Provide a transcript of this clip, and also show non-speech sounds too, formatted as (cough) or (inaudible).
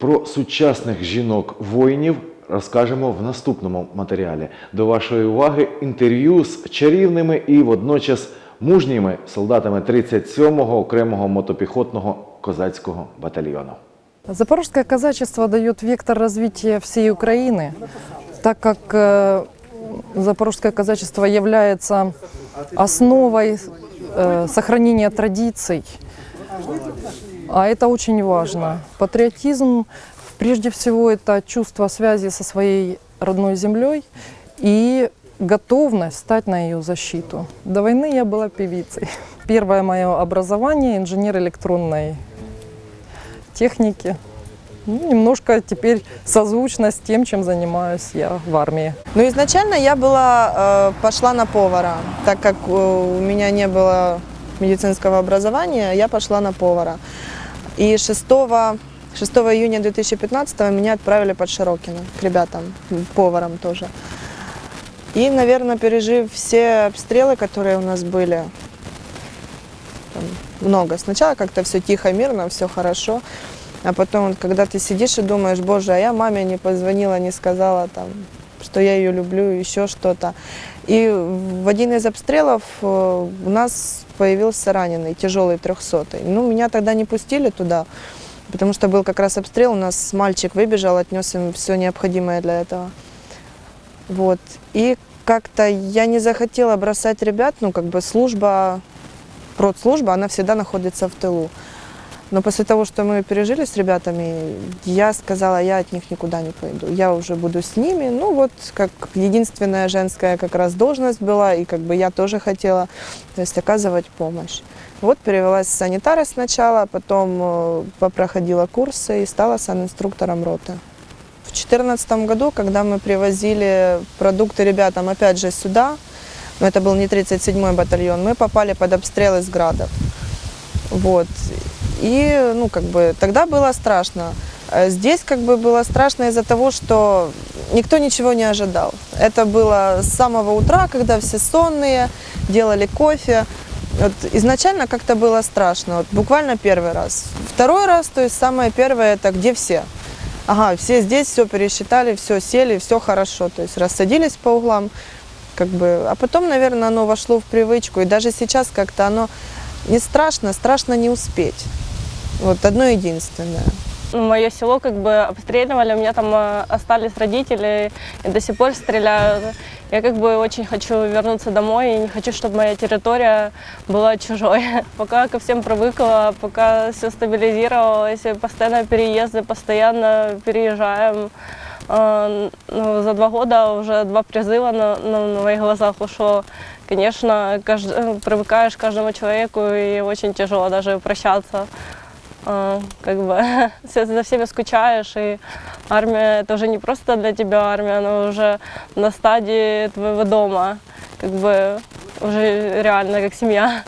Про сучасних жінок воїнів розкажемо в наступному матеріалі. До вашої уваги інтерв'ю з чарівними і водночас мужніми солдатами 37-го окремого мотопіхотного козацького батальйону. Запорожское казачество дает вектор развития всей Украины, так как э, запорожское казачество является основой э, сохранения традиций. А это очень важно. Патриотизм, прежде всего, это чувство связи со своей родной землей и готовность стать на ее защиту. До войны я была певицей. Первое мое образование – инженер электронной техники. Ну, немножко теперь созвучно с тем, чем занимаюсь я в армии. Ну, изначально я была, э, пошла на повара, так как э, у меня не было медицинского образования, я пошла на повара. И 6, 6 июня 2015 меня отправили под Широкино к ребятам, поварам тоже. И, наверное, пережив все обстрелы, которые у нас были, там много. Сначала как-то все тихо, мирно, все хорошо. А потом, когда ты сидишь и думаешь, боже, а я маме не позвонила, не сказала, там, что я ее люблю, еще что-то. И в один из обстрелов э, у нас появился раненый, тяжелый трехсотый. Ну, меня тогда не пустили туда, потому что был как раз обстрел, у нас мальчик выбежал, отнес им все необходимое для этого. Вот. И как-то я не захотела бросать ребят, ну, как бы служба, продслужба, она всегда находится в тылу. Но после того, что мы пережили с ребятами, я сказала, я от них никуда не пойду. Я уже буду с ними. Ну вот, как единственная женская как раз должность была, и как бы я тоже хотела, то есть оказывать помощь. Вот перевелась с санитара сначала, потом э, попроходила курсы и стала санинструктором роты. В 2014 году, когда мы привозили продукты ребятам опять же сюда, но это был не 37-й батальон, мы попали под обстрел из градов. Вот. И, ну, как бы, тогда было страшно. Э, Здесь, как бы, было страшно из-за того, что никто ничего не ожидал. Это было с самого утра, когда все сонные, делали кофе. Вот изначально как-то было страшно, вот буквально первый раз. Второй раз, то есть самое первое, это где все. Ага, все здесь, все пересчитали, все сели, все хорошо. То есть рассадились по углам, как бы. А потом, наверное, оно вошло в привычку. И даже сейчас как-то оно не страшно, страшно не успеть. Вот одно единственное. Ну, Мое село как бы обстреливали, у меня там э, остались родители и до сих пор стреляют. Я как бы очень хочу вернуться домой и не хочу, чтобы моя территория была чужой. (laughs) Пока ко всем привыкла, пока все стабилизировалось, постоянно переезды, постоянно переезжаем. Э, ну, за два года уже два призыва на, на, на моих глазах ушло. Конечно, кажд- э, привыкаешь к каждому человеку и очень тяжело даже прощаться. А, как бы (laughs) за всеми скучаешь, и армия это уже не просто для тебя армия, она уже на стадии твоего дома, как бы уже реально как семья.